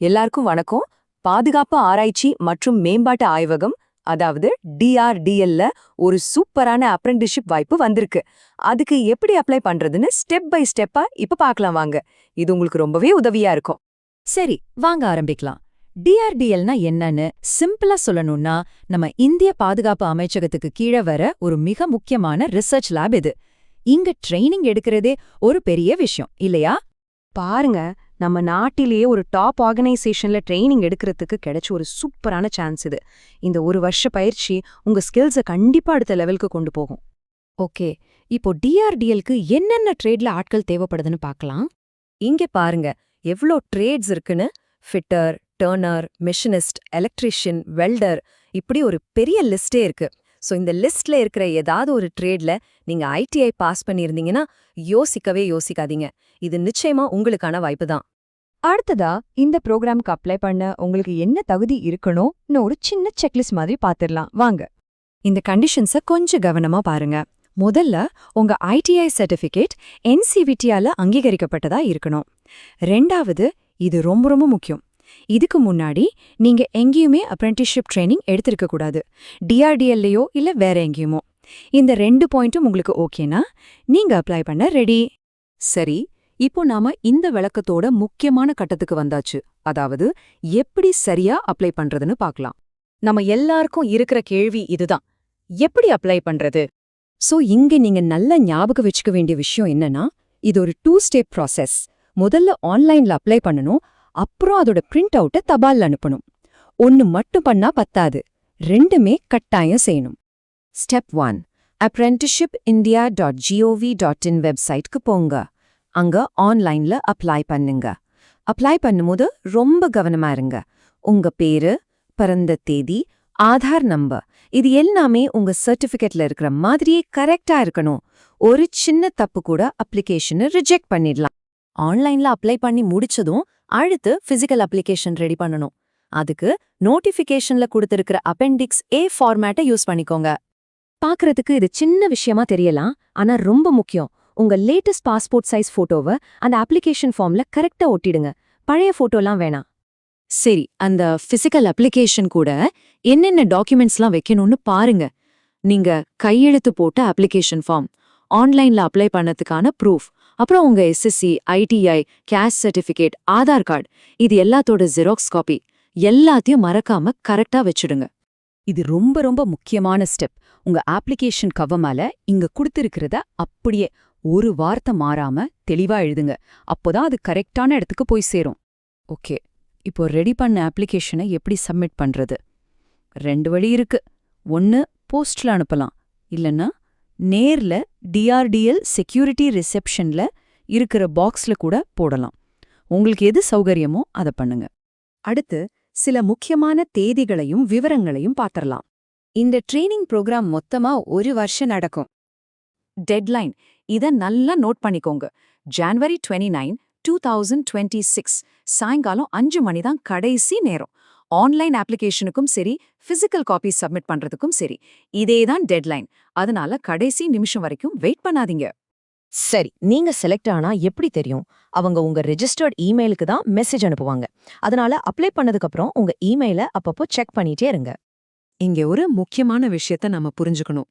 எல்லாருக்கும் வணக்கம். பாதுகாப்பு ஆராய்ச்சி மற்றும் மேம்பாட்டு ஆய்வகம் அதாவது டிஆர்டிஎல்ல ஒரு சூப்பரான அப்ரெண்டிஷிப் வாய்ப்பு வந்திருக்கு. அதுக்கு எப்படி அப்ளை பண்றதுன்னு ஸ்டெப் பை ஸ்டெப்பா இப்ப பார்க்கலாம் வாங்க. இது உங்களுக்கு ரொம்பவே உதவியா இருக்கும். சரி வாங்க ஆரம்பிக்கலாம். டிஆர்டிஎல்னா என்னன்னு சிம்பிளா சொல்லணும்னா நம்ம இந்திய பாதுகாப்பு அமைச்சகத்துக்கு கீழே வர ஒரு மிக முக்கியமான ரிசர்ச் லேப் இது. இங்க ட்ரைனிங் எடுக்கிறதே ஒரு பெரிய விஷயம் இல்லையா? பாருங்க நம்ம நாட்டிலேயே ஒரு டாப் ஆர்கனைசேஷன்ல ட்ரைனிங் எடுக்கிறதுக்கு கிடைச்ச ஒரு சூப்பரான சான்ஸ் இது. இந்த ஒரு வருஷ பயிற்சி உங்க ஸ்கில்ஸை கண்டிப்பா அடுத்த லெவலுக்கு கொண்டு போகும். ஓகே இப்போ டிஆர்டிஎல்க்கு என்னென்ன ட்ரேட்ல ஆட்கள் தேவைப்படுதுன்னு பார்க்கலாம். இங்க பாருங்க எவ்ளோ ட்ரேட்ஸ் இருக்குன்னு? Fitter turner machinist electrician welder இப்படி ஒரு பெரிய லிஸ்டே இருக்கு. சோ இந்த லிஸ்ட்ல இருக்கிற ஏதாவது ஒரு ட்ரேட்ல நீங்க ஐடிஐ பாஸ் பண்ணியிருந்தீங்கன்னா யோசிக்கவே யோசிக்காதீங்க. இது நிச்சயமா உங்களுக்கான வாய்ப்பு தான் அடுத்ததா இந்த ப்ரோக்ராம்க்கு அப்ளை பண்ண உங்களுக்கு என்ன தகுதி இருக்கணும்னு ஒரு சின்ன செக்லிஸ்ட் மாதிரி பார்த்துடலாம் வாங்க. இந்த கண்டிஷன்ஸை கொஞ்சம் கவனமா பாருங்க. முதல்ல உங்க ஐடிஐ சர்டிஃபிகேட் என்சிவிடியால அங்கீகரிக்கப்பட்டதா இருக்கணும். ரெண்டாவது இது ரொம்ப ரொம்ப முக்கியம். இதுக்கு முன்னாடி நீங்க எங்கேயுமே அப்ரெண்டிஸ்ஷிப் ட்ரைனிங் எடுத்திருக்க கூடாது. டிஆர்டிஎல்லையோ இல்ல வேற எங்கேயுமோ. இந்த ரெண்டு பாயிண்ட்டும் உங்களுக்கு ஓகேனா நீங்க அப்ளை பண்ண ரெடி சரி இப்போ நாம இந்த விளக்கத்தோட முக்கியமான கட்டத்துக்கு வந்தாச்சு. அதாவது எப்படி சரியா அப்ளை பண்றதுன்னு பார்க்கலாம். நம்ம எல்லாருக்கும் இருக்கிற கேள்வி இதுதான். எப்படி அப்ளை பண்றது? சோ இங்க நீங்க நல்ல ஞாபகம் வச்சுக்க வேண்டிய விஷயம் என்னன்னா இது ஒரு டூ ஸ்டெப் ப்ராசஸ் முதல்ல ஆன்லைன்ல அப்ளை பண்ணணும் அப்புறம் அதோட பிரிண்ட் அவுட்டை தபால் அனுப்பணும். ஒன்னு மட்டும் பண்ணா பத்தாது. ரெண்டுமே கட்டாயம் செய்யணும். Step one apprenticeship India dot G O V dot in வெப்சைட்க்கு போங்க. அங்க ஆன்லைன்ல அப்ளை பண்ணுங்க. அப்ளை பண்ணும்போது ரொம்ப கவனமா இருங்க. உங்க பேரு பிறந்த தேதி ஆதார் நம்பர் இது எல்லாமே உங்க சர்டிபிகேட்ல இருக்கிற மாதிரியே கரெக்டா இருக்கணும். ஒரு சின்ன தப்பு கூட அப்ளிகேஷனை ரிஜெக்ட் பண்ணிடலாம். ஆன்லைன்ல அப்ளை பண்ணி முடிச்சதும் அடுத்து ஃபிசிக்கல் அப்ளிகேஷன் ரெடி பண்ணணும். அதுக்கு நோட்டிஃபிகேஷன்ல கொடுத்திருக்கிற அப்பெண்டிக்ஸ் ஏ ஃபார்மேட்டை யூஸ் பண்ணிக்கோங்க. பாக்குறதுக்கு இது சின்ன விஷயமா தெரியலாம் ஆனா ரொம்ப முக்கியம். உங்க லேட்டஸ்ட் பாஸ்போர்ட் சைஸ் போட்டோவை அந்த அப்ளிகேஷன் ஃபார்ம்ல கரெக்டா ஒட்டிடுங்க. பழைய போட்டோலாம் வேணாம். சரி அந்த பிசிக்கல் அப்ளிகேஷன் கூட என்னென்ன டாக்குமெண்ட்ஸ்லாம் வைக்கணும்னு பாருங்க. நீங்க கையெழுத்து போட்ட அப்ளிகேஷன் ஃபார்ம் ஆன்லைன்ல அப்ளை பண்ணதுக்கான ப்ரூஃப் அப்புறம் உங்க SSC ITI cash certificate Aadhaar card இது எல்லாத்தோட ஜெராக்ஸ் காப்பி எல்லாத்தையும் மறக்காம கரெக்டா வச்சுடுங்க. இது ரொம்ப ரொம்ப முக்கியமான ஸ்டெப் உங்க அப்ளிகேஷன் கவர் மேல இங்க கொடுத்திருக்கிறத அப்படியே ஒரு வார்த்தை மாறாம தெளிவா எழுதுங்க. அப்போதான் அது கரெக்டான இடத்துக்கு போய் சேரும். ஓகே இப்போ ரெடி பண்ண ஆப்ளிகேஷனை எப்படி சப்மிட் பண்றது? ரெண்டு வழி இருக்கு. ஒன்னு போஸ்ட்ல அனுப்பலாம். இல்லைன்னா நேர்ல டிஆர்டிஎல் செக்யூரிட்டி ரிசெப்ஷன்ல இருக்கிற பாக்ஸ்ல கூட போடலாம். உங்களுக்கு எது சௌகரியமோ அதை பண்ணுங்க. அடுத்து சில முக்கியமான தேதிகளையும் விவரங்களையும் பார்த்தரலாம் இந்த ட்ரெயினிங் ப்ரோக்ராம் மொத்தமா ஒரு வருஷம் நடக்கும். டெட்லைன் இத நல்லா நோட் பண்ணிக்கோங்க. January twenty nine two thousand twenty six சாயங்காலம் அஞ்சு மணி தான் கடைசி நேரம். ஆன்லைன் அப்ளிகேஷனுக்கும் சரி பிசிக்கல் காப்பி சப்மிட் பண்றதுக்கும் சரி இதே தான் டெட்லைன் அதனால கடைசி நிமிஷம் வரைக்கும் வெயிட் பண்ணாதீங்க. சரி நீங்க செலக்ட் ஆனா எப்படி தெரியும்? அவங்க உங்க ரெஜிஸ்டர்ட் இமெயிலுக்கு தான் மெசேஜ் அனுப்புவாங்க. அதனால அப்ளை பண்ணதுக்கு அப்புறம் உங்க இமெயில அப்பப்போ செக் பண்ணிட்டே இருங்க. இங்க ஒரு முக்கியமான விஷயத்த நம்ம புரிஞ்சுக்கணும்.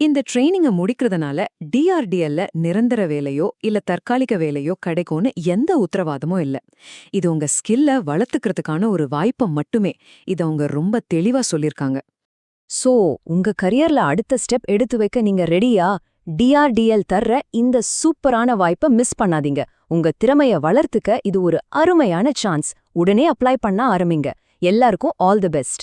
இந்த ட்ரைனிங்க முடிக்கிறதுனால டிஆர்டிஎல்ல நிரந்தர வேலையோ இல்ல தற்காலிக வேலையோ கிடைக்கும்னு எந்த உத்தரவாதமும் இல்ல. இது உங்க ஸ்கில்ல வளர்த்துக்கிறதுக்கான ஒரு வாய்ப்பை மட்டுமே. இத அவங்க ரொம்ப தெளிவா சொல்லிருக்காங்க சோ உங்க கரியர்ல அடுத்த ஸ்டெப் எடுத்து வைக்க நீங்க ரெடியா டிஆர்டிஎல் தர்ற இந்த சூப்பரான வாய்ப்பை மிஸ் பண்ணாதீங்க. உங்க திறமைய வளர்த்துக்க இது ஒரு அருமையான சான்ஸ் உடனே அப்ளை பண்ண ஆரம்பிங்க. எல்லாருக்கும் ஆல் தி பெஸ்ட்